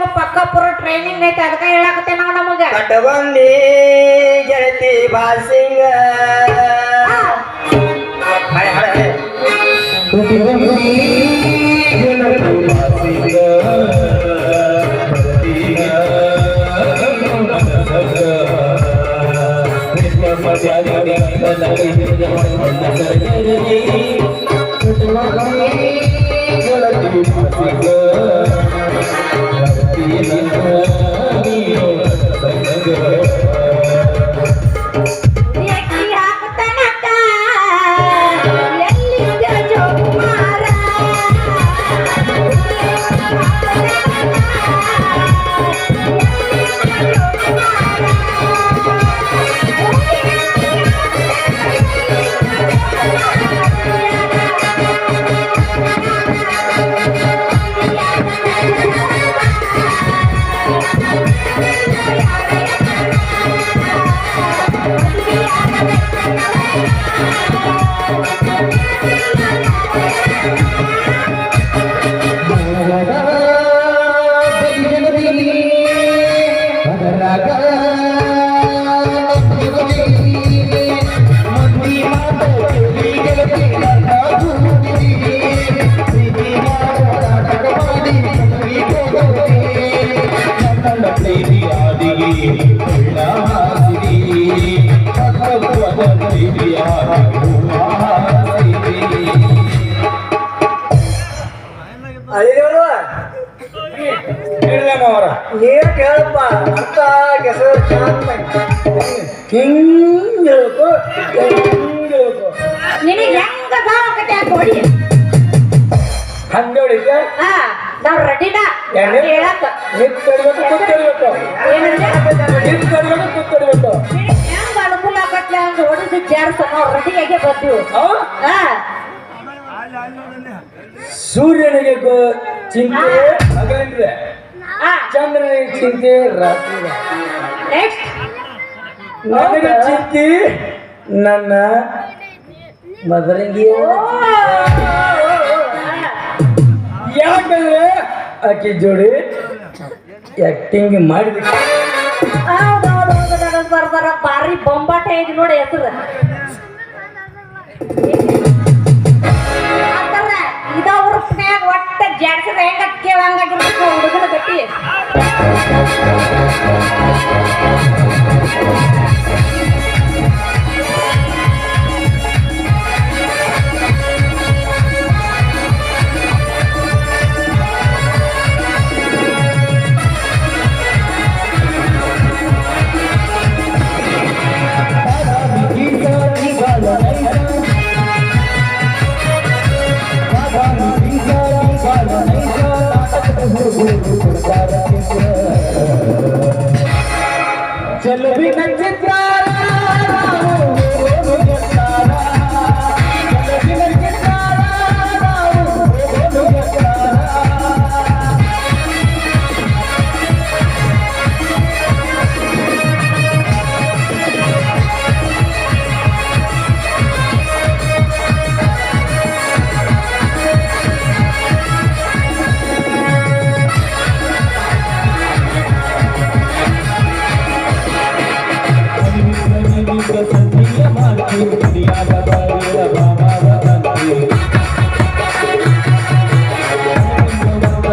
ನಿಮ್ಮ ಪಕ್ಕ ಪುರ ಟ್ರೈನಿಂಗ್ ಐತೆ ಅದಕ್ಕೆ ಹೇಳಕತ್ತೆ ನಾವು ನಮಗ ಕಟ್ಟಗೊಂಡಿ ಗೆಳತಿ ಬಾಸಿಂಗ ಹಳೆ ಹಳೆ Obrigado. Yeah. ಅವರ ನೀವ್ ಕೇಳಪ್ಪ ಅಂತ ಕೆಸರು ಚಂದ ಹಿಂಗ್ ಹೇಳ್ಕೊ? ಹಿಂಗ್ ಹೇಳ್ಕೊ? ನಿನಗೆ ಹೆಂಗ ಅಂತ ಹೊಡಿ? ಹಂಗ ಹಾ. ನಾವ್ ರೆಡಿನ ಎಣ್ಣೆ? ಹೇಳಕ್ಕ ನಿಂತ್ ಕಡಿಬೇಕು ಕೂತ್ಕಡಿಬೇಕು ಏನಂದ್ರೆ ನಿಂತ್ ಕಡಿಬೇಕು ಕೂತ್ಕಡಿಬೇಕು ನಿನಗ್ ಹೆಂಗ್ ಅನುಕೂಲ ಆಗತ್ತೆ ಅಂತ ಹೊಡೆದು ಜಾರ್ಸ ನಾವು ರೆಡಿಯಾಗೆ ಬರ್ತೀವಿ ಸೂರ್ಯನಿಗೆ ಚಿಂತೆ ಹಗಲಿದ್ರೆ ಚಂದ್ರನಿಗೆ ಚಿಂತೆ ರಾತ್ರಿ ನೆಕ್ಸ್ಟ್ ನನಗೆ ಚಿಂತೆ ನನ್ನ ಮದರಂಗಿ ಯಾಕಂದ್ರೆ ಆಕೆ ಜೋಡಿ. ಆಕ್ಟಿಂಗ್ ಬರ್ಬರ ಬಾರಿ ಬೊಂಬಾಟ ಐತಿ ನೋಡಿ ಹೆಸರು. ಇದವ್ರ ಇದ ಉರುಪ್ನ್ಯಾಗ ಒಟ್ಟ ಜಾಡ್ಸಿರ ಹೆಂಗ ಕೇಳಂಗಾಗಿರ್ಬೇಕು ಹುಡುಗನ ಗಟ್ಟಿ. ಚಲ ಬಿ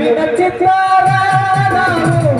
ವಿನಚಿತ್ತಾರ ನಾವು